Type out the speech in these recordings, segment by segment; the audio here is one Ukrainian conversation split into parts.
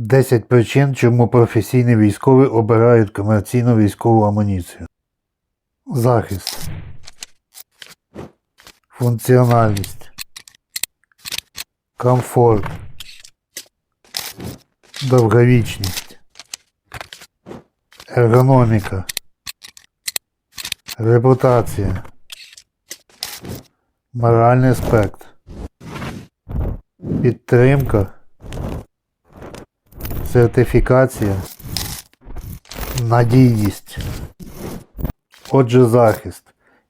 10 причин, чому професійні військові обирають комерційну військову амуніцію. Захист. Функціональність. Комфорт. Довговічність. Ергономіка. Репутація. Моральний аспект. Підтримка. Сертифікація. Надійність. Отже, захист.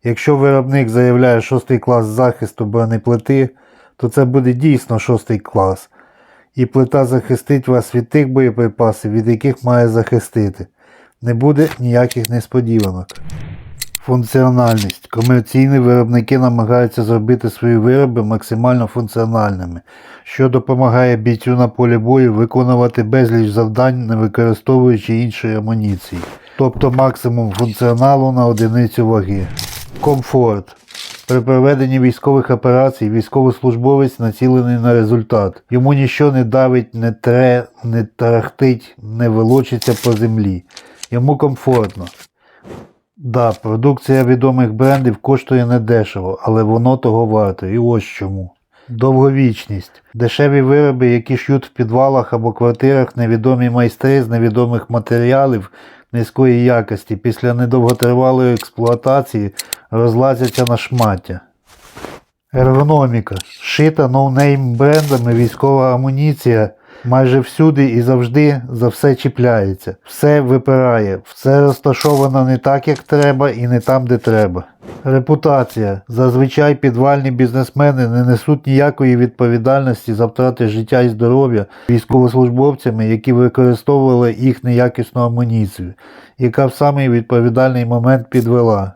Якщо виробник заявляє шостий клас захисту бронеплити, то це буде дійсно шостий клас. І плита захистить вас від тих боєприпасів, від яких має захистити. Не буде ніяких несподіванок. Функціональність. Комерційні виробники намагаються зробити свої вироби максимально функціональними, що допомагає бійцю на полі бою виконувати безліч завдань, не використовуючи іншої амуніції, тобто максимум функціоналу на одиницю ваги. Комфорт. При проведенні військових операцій військовослужбовець націлений на результат. Йому нічого не давить, не тре, не тарахтить, не волочиться по землі. Йому комфортно. Да, продукція відомих брендів коштує недешево, але воно того варто. І ось чому. Довговічність. Дешеві вироби, які ш'ють в підвалах або квартирах невідомі майстри з невідомих матеріалів низької якості після недовготривалої експлуатації розлазяться на шмаття. Ергономіка. Шита ноунейм брендами військова амуніція майже всюди і завжди за все чіпляється. Все випирає, все розташовано не так, як треба, і не там, де треба. Репутація. Зазвичай підвальні бізнесмени не несуть ніякої відповідальності за втрати життя і здоров'я військовослужбовцями, які використовували їх неякісну амуніцію, яка в самий відповідальний момент підвела.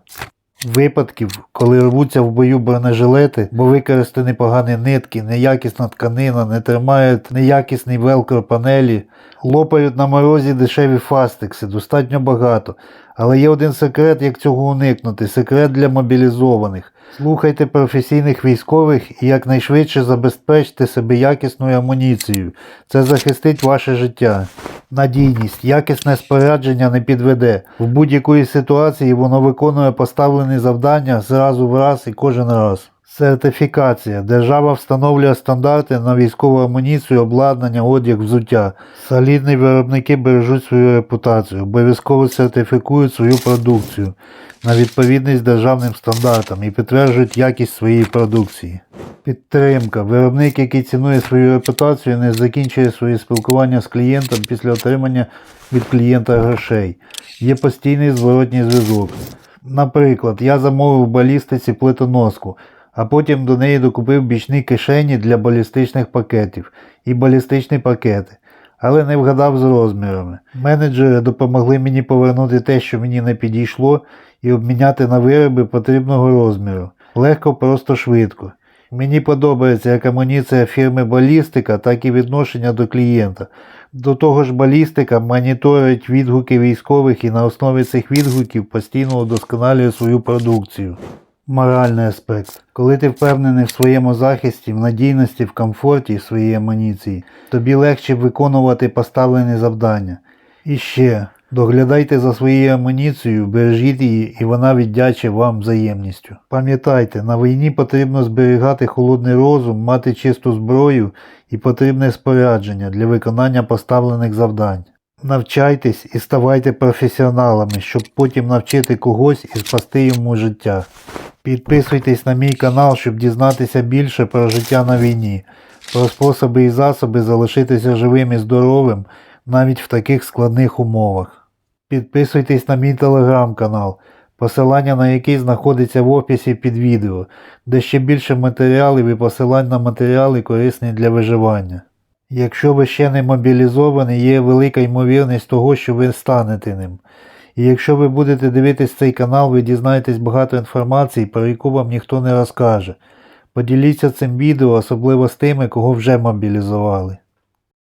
Випадків, коли рвуться в бою бронежилети, бо використані погані нитки, неякісна тканина, не тримають неякісні велкро панелі, лопають на морозі дешеві фастекси, достатньо багато. Але є один секрет, як цього уникнути секрет для мобілізованих. Слухайте професійних військових і якнайшвидше забезпечте себе якісною амуніцією. Це захистить ваше життя. Надійність, якісне спорядження не підведе. В будь-якої ситуації воно виконує поставлені завдання зразу в раз і кожен раз. Сертифікація. Держава встановлює стандарти на військову амуніцію, обладнання, одяг, взуття. Солідні виробники бережуть свою репутацію, обов'язково сертифікують свою продукцію на відповідність державним стандартам і підтверджують якість своєї продукції. Підтримка. Виробник, який цінує свою репутацію, не закінчує своє спілкування з клієнтом після отримання від клієнта грошей. Є постійний зворотній зв'язок. Наприклад, я замовив балістиці плитоноску, а потім до неї докупив бічні кишені для балістичних пакетів і балістичні пакети, але не вгадав з розмірами. Менеджери допомогли мені повернути те, що мені не підійшло, і обміняти на вироби потрібного розміру. Легко, просто швидко. Мені подобається як амуніція фірми Балістика, так і відношення до клієнта. До того ж, балістика моніторить відгуки військових і на основі цих відгуків постійно удосконалює свою продукцію. Моральний аспект. Коли ти впевнений в своєму захисті, в надійності, в комфорті своєї амуніції, тобі легше виконувати поставлені завдання. І ще, доглядайте за своєю амуніцією, бережіть її, і вона віддяче вам взаємністю. Пам'ятайте, на війні потрібно зберігати холодний розум, мати чисту зброю і потрібне спорядження для виконання поставлених завдань. Навчайтесь і ставайте професіоналами, щоб потім навчити когось і спасти йому життя. Підписуйтесь на мій канал, щоб дізнатися більше про життя на війні, про способи і засоби залишитися живим і здоровим навіть в таких складних умовах. Підписуйтесь на мій телеграм-канал, посилання на який знаходиться в описі під відео, де ще більше матеріалів і посилань на матеріали корисні для виживання. Якщо ви ще не мобілізовані, є велика ймовірність того, що ви станете ним. І якщо ви будете дивитись цей канал, ви дізнаєтесь багато інформації, про яку вам ніхто не розкаже. Поділіться цим відео, особливо з тими, кого вже мобілізували.